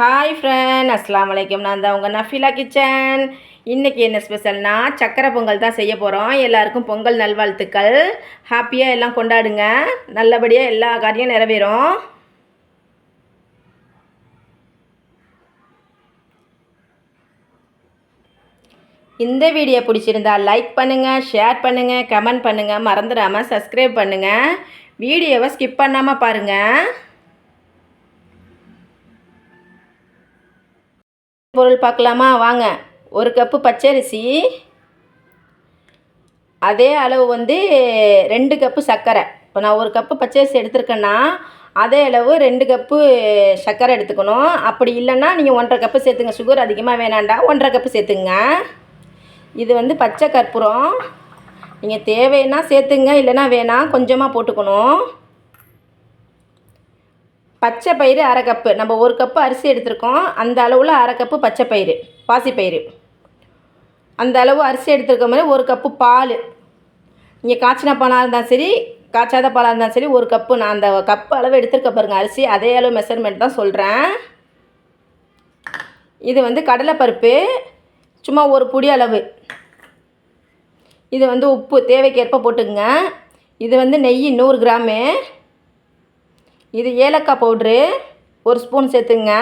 Hi friend அஸ்லாம் வலைக்கம் நான் தான் உங்கள் நஃபிலா கிச்சன். இன்றைக்கி என்ன ஸ்பெஷல்னா சக்கரை பொங்கல் தான் செய்ய போகிறோம் எல்லாருக்கும் பொங்கல் நல்வாழ்த்துக்கள். ஹாப்பியாக எல்லாம் கொண்டாடுங்க. நல்லபடியாக எல்லா காரியம் நிறைவேறும். இந்த வீடியோ பிடிச்சிருந்தா லைக் பண்ணுங்கள் ஷேர் பண்ணுங்கள் கமெண்ட் பண்ணுங்கள் மறந்துடாமல் சப்ஸ்கிரைப் பண்ணுங்கள் வீடியோவை ஸ்கிப் பண்ணாமல் பாருங்கள் பொருள் பார்க்கலாமா? வாங்க. ஒரு கப்பு பச்சரிசி அதே அளவு வந்து ரெண்டு கப்பு சர்க்கரை. இப்போ நான் ஒரு கப்பு பச்சரிசி எடுத்திருக்கேன்னா அதே அளவு ரெண்டு கப்பு சர்க்கரை எடுத்துக்கணும். அப்படி இல்லைன்னா நீங்கள் ஒன்றரை கப்பு சேர்த்துங்க. சுகர் அதிகமாக வேணாண்டா ஒன்றரை கப்பு சேர்த்துங்க. இது வந்து பச்சை கற்பூரம். நீங்கள் தேவைன்னா சேர்த்துங்க இல்லைன்னா வேணாம் கொஞ்சமாக போட்டுக்கணும். பச்சை பயிறு அரை கப்பு நம்ம ஒரு கப்பு அரிசி எடுத்திருக்கோம். அந்த அளவில் அரை கப்பு பச்சை பயிறு பாசிப்பயிறு அந்த அளவு அரிசி எடுத்துருக்க மாதிரி ஒரு கப்பு பால். நீங்கள் காய்ச்சின பாலாக இருந்தாலும் சரி காய்ச்சாத பாலாக இருந்தாலும் சரி ஒரு கப்பு நான் அந்த கப்பு அளவு எடுத்துருக்க பாருங்க அரிசி. அதே அளவு மெஷர்மெண்ட் தான் சொல்கிறேன் இது வந்து கடலைப்பருப்பு சும்மா ஒரு புடி அளவு. இது வந்து உப்பு தேவைக்கேற்ப போட்டுக்குங்க. இது வந்து நெய் நூறு கிராமு. இது ஏலக்காய் பவுட்ரு ஒரு ஸ்பூன் சேர்த்துங்க.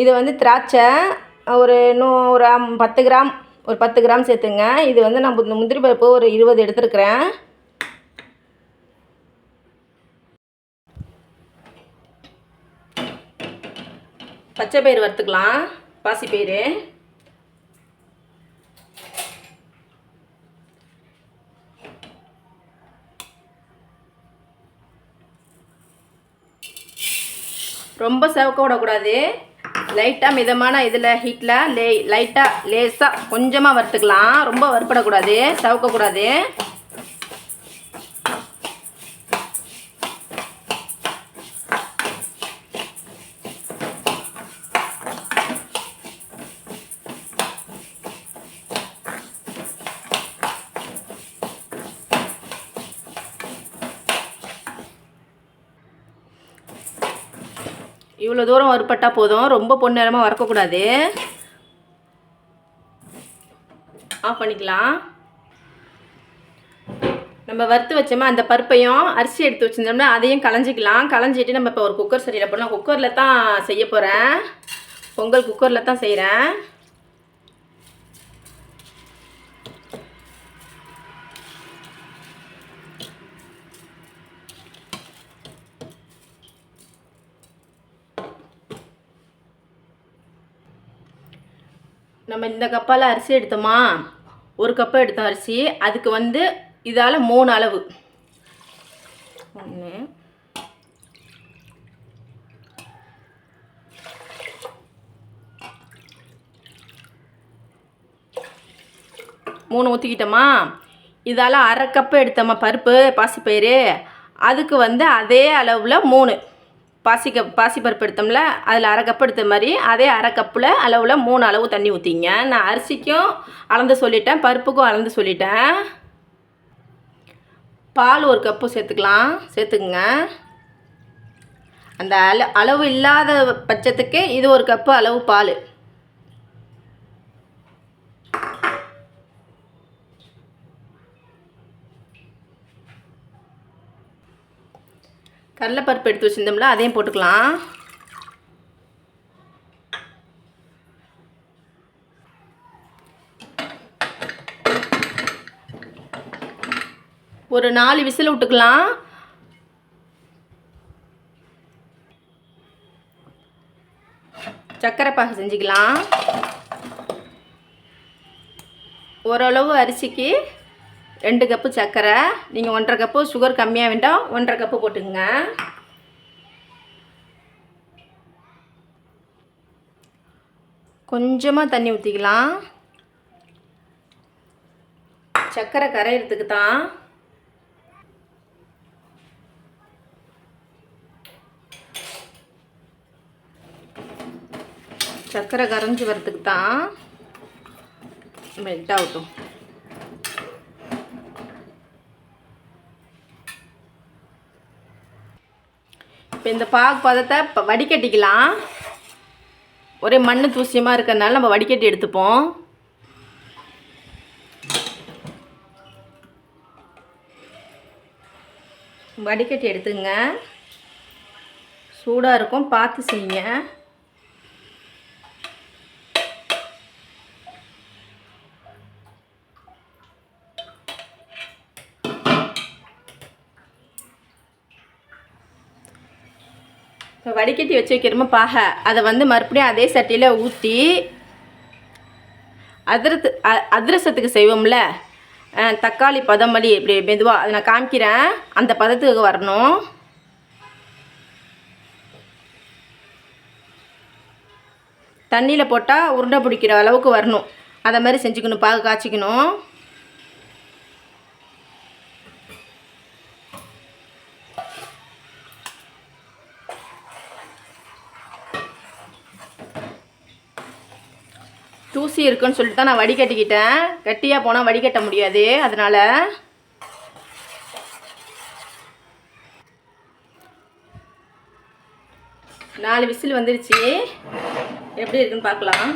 இது வந்து திராட்சை ஒரு நூ ஒரு பத்து கிராம் ஒரு பத்து கிராம் சேர்த்துங்க. இது வந்து நான் முந்திரி பருப்பு ஒரு இருபது எடுத்துருக்குறேன். பச்சை பயிறு வறுத்துக்கலாம். பாசிப்பயிறு. ரொம்ப செவக்க விடக்கூடாது. லைட்டாக மிதமான இதில் ஹீட்டில் லே லைட்டாக லேசாக கொஞ்சமாக வறுத்துக்கலாம். ரொம்ப வறுப்படக்கூடாது செவக்கக்கூடாது. இவ்வளோ தூரம் வறுப்பட்டால் போதும். ரொம்ப பொன்னிறமாக வறுக்கக்கூடாது. ஆஃப் பண்ணிக்கலாம். நம்ம வறுத்து வச்சோமா அந்த பருப்பையும் அரிசி எடுத்து வச்சுருந்தோம்னா அதையும் களைஞ்சிக்கலாம். களைஞ்சிட்டு நம்ம இப்போ ஒரு குக்கர் சரியில் போடலாம். குக்கரில் தான் செய்ய போகிறேன் பொங்கல் குக்கரில் தான் செய்கிறேன் நம்ம இந்த கப்பால் அரிசி எடுத்தோமா? ஒரு கப்பு எடுத்தோம் அரிசி அதுக்கு வந்து இதால் மூணு அளவு. ஒன்று மூணு ஊற்றிக்கிட்டோமா இதால் அரை கப்பு எடுத்தோமா பருப்பு பாசிப்பயிறு. அதுக்கு வந்து அதே அளவில் மூணு. பாசி கப் பாசிப்பருப்பு எடுத்தோம்ல அதில் அரை கப் எடுத்த மாதிரி அதே அரை கப்பில் அளவில் மூணு அளவு தண்ணி ஊற்றிங்க நான் அரிசிக்கும் அளந்து சொல்லிட்டேன் பருப்புக்கும் அளந்து சொல்லிட்டேன். பால் ஒரு கப்பு சேர்த்துக்கலாம் சேர்த்துக்குங்க. அந்த அள அளவு இல்லாத பட்சத்துக்கு இது ஒரு கப்பு அளவு பால். கடலைப்பருப்பு எடுத்து வச்சுருந்தோம்ல அதையும் போட்டுக்கலாம். ஒரு நாலு விசில் விட்டுக்கலாம். சர்க்கரை பாகு செஞ்சுக்கலாம். ஓரளவு அரிசிக்கு ரெண்டு கப்பு சர்க்கரை நீங்கள் ஒன்றரை கப்பு சுகர் கம்மியாக வேண்டாம் ஒன்றரை கப்பு போட்டுக்கோங்க. கொஞ்சமாக தண்ணி ஊற்றிக்கலாம் சர்க்கரை கரையிறதுக்கு தான். சர்க்கரை கரைஞ்சி வரத்துக்கு தான் மெல்ட் ஆகட்டும். இப்போ இந்த பாகு பதத்தை இப்போ வடிகட்டிக்கலாம். ஒரே மண் தூசியமாக இருக்கிறதுனால நம்ம வடிகட்டி எடுத்துப்போம். வடிகட்டி எடுத்துங்க. சூடாக இருக்கும் பார்த்து செய்யுங்க. இப்போ வடிகட்டி வச்சு வைக்கிறோமோ பாகை அதை வந்து மறுபடியும் அதே சட்டியில் ஊற்றி அதிரத்து அ- அதிரசத்துக்கு செய்வோம்ல. தக்காளி பதம் வலி இப்படி மெதுவாக அதை நான் காமிக்கிறேன். அந்த பதத்துக்கு வரணும். தண்ணியில் போட்டால் உருண்டை பிடிக்கிற அளவுக்கு வரணும். அதை மாதிரி செஞ்சுக்கணும் பாகு காய்ச்சிக்கணும். தூசி இருக்குன்னு சொல்லிட்டு தான் நான் வடிகட்டிக்கிட்டேன் கட்டியாக போனால் வடிகட்ட முடியாது. அதனால் நாலு விசில் வந்துருச்சு. எப்படி இருக்குன்னு பார்க்கலாம்.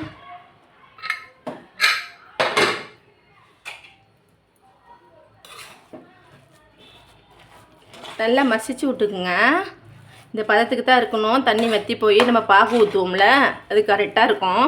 நல்லா மசிச்சு விட்டுக்குங்க. இந்த பதத்துக்கு தான் இருக்கணும். தண்ணி வற்றி போய் நம்ம பாகு ஊற்றுவோம்ல அது கரெக்டாக இருக்கும்.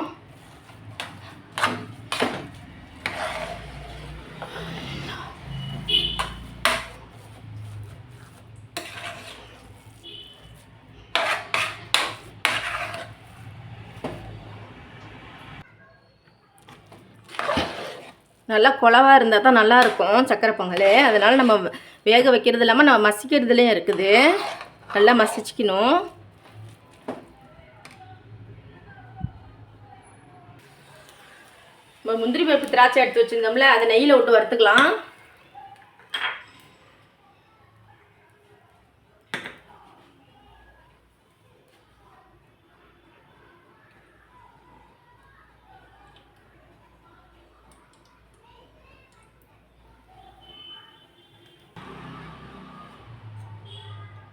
நல்லா குழவா இருந்தால் தான் நல்லாயிருக்கும் சக்கரை பொங்கல். அதனால் நம்ம வேக வைக்கிறது இல்லாமல் நம்ம மசிக்கிறதுலேயும் இருக்குது. நல்லா மசிச்சுக்கணும். நம்ம முந்திரி பருப்பு திராட்சை எடுத்து வச்சுருந்தோம்ல அதை நெய்யில் விட்டு வறுத்துக்கலாம்.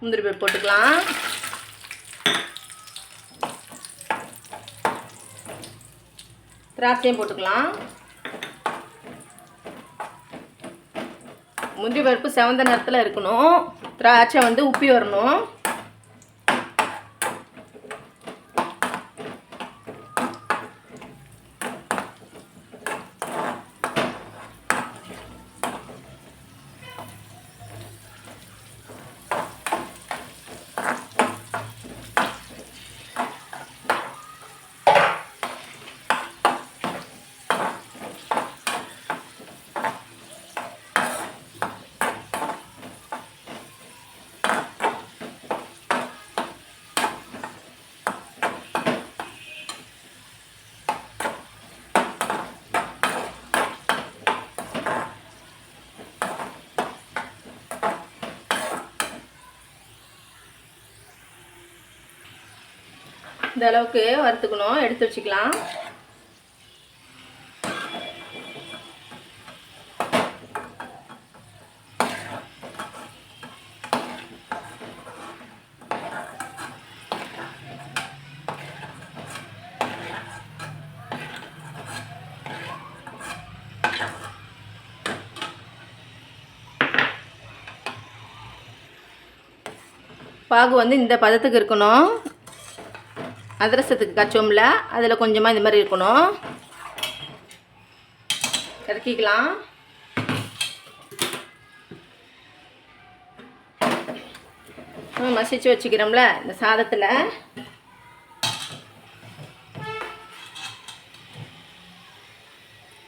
முந்திரி பருப்பு போட்டுக்கலாம். திராட்சையும் போட்டுக்கலாம். முந்திரி பருப்பு செவந்த நேரத்தில் இருக்கணும். திராட்சை வந்து உப்பி வரணும். இந்த அளவுக்கு வறுத்துக்கணும். எடுத்து வச்சுக்கலாம். பாகு வந்து இந்த பதத்துக்கு இருக்கணும். அதிரசத்துக்கு கச்சோம்ல அதில் கொஞ்சமாக இந்த மாதிரி இருக்கணும். இறக்கிக்கலாம். மசிச்சு வச்சுக்கிறோம்ல இந்த சாதத்தில்.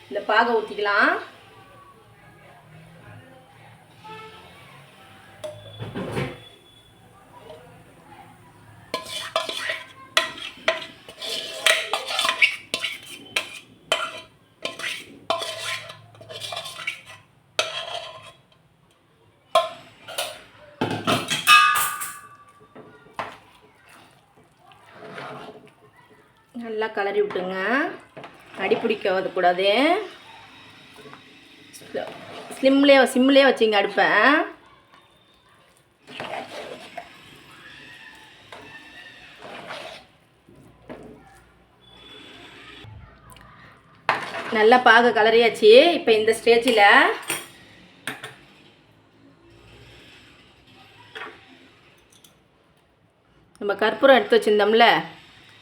இந்த பாகை ஊற்றிக்கலாம் நல்லா கலரி விட்டுங்க. அடி பிடிக்க கூடாது. ஸ்லிம்லேயே சிம்லேயே வச்சுங்க அடுப்பை. நல்லா பாக கலரியாச்சு இப்போ இந்த ஸ்டேஜில் நம்ம கற்பூரம் எடுத்து வச்சுருந்தோம்ல.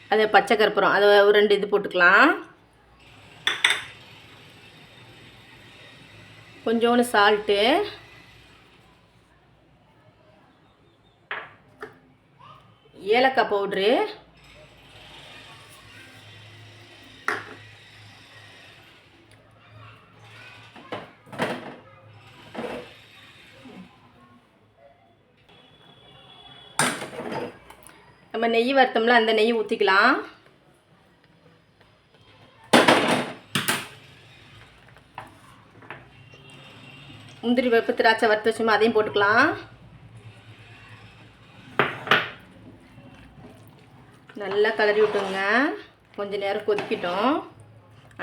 அதை பச்சை கற்பூரம். அதை ஒரு ரெண்டு இது போட்டுக்கலாம். கொஞ்சோண்டு சால்ட்டு. ஏலக்காய் பவுட்ரு. நம்ம நெய் வறுத்தோம்ல அந்த நெய் ஊற்றிக்கலாம் முந்திரி வெப்ப திராட்சை வறுத்து வச்சுமா அதையும் போட்டுக்கலாம். நல்லா கலரி விட்டுங்க கொஞ்சம் நேரம் கொதிக்கிட்டோம்.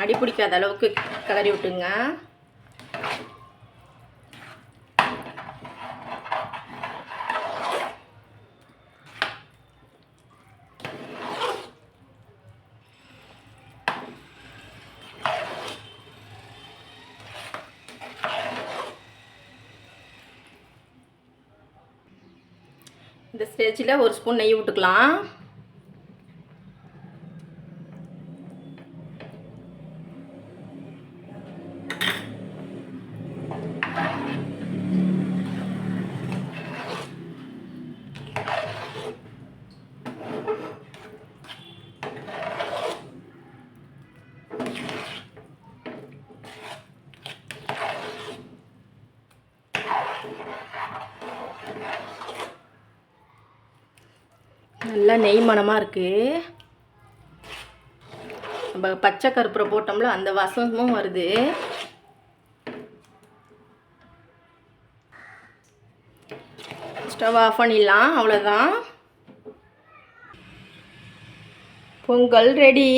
அடி பிடிக்காத அளவுக்கு கலரி விட்டுங்க இந்த ஸ்டேஜில் ஒரு ஸ்பூன் நெய் விட்டுக்கலாம் நல்லா நெய் மனமாக இருக்குது நம்ம பச்சை கருப்பூரை போட்டோம்ல அந்த வாசமும் வருது. ஸ்டவ் ஆஃப் பண்ணிடலாம் அவ்வளோதான் பொங்கல் ரெடி.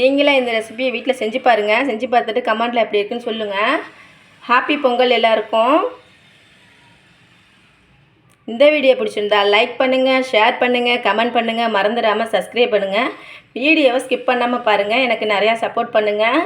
நீங்களே இந்த ரெசிபியை வீட்டில் செஞ்சு பாருங்கள் செஞ்சு பார்த்துட்டு கமெண்டில் எப்படி இருக்குன்னு சொல்லுங்கள் ஹாப்பி பொங்கல் எல்லாருக்கும். இந்த வீடியோ பிடிச்சிருந்தா லைக் பண்ணுங்கள் ஷேர் பண்ணுங்கள் கமெண்ட் பண்ணுங்கள் மறந்துடாமல் சப்ஸ்கிரைப் பண்ணுங்கள் வீடியோவை ஸ்கிப் பண்ணாமல் பாருங்கள் எனக்கு நிறையா சப்போர்ட் பண்ணுங்கள்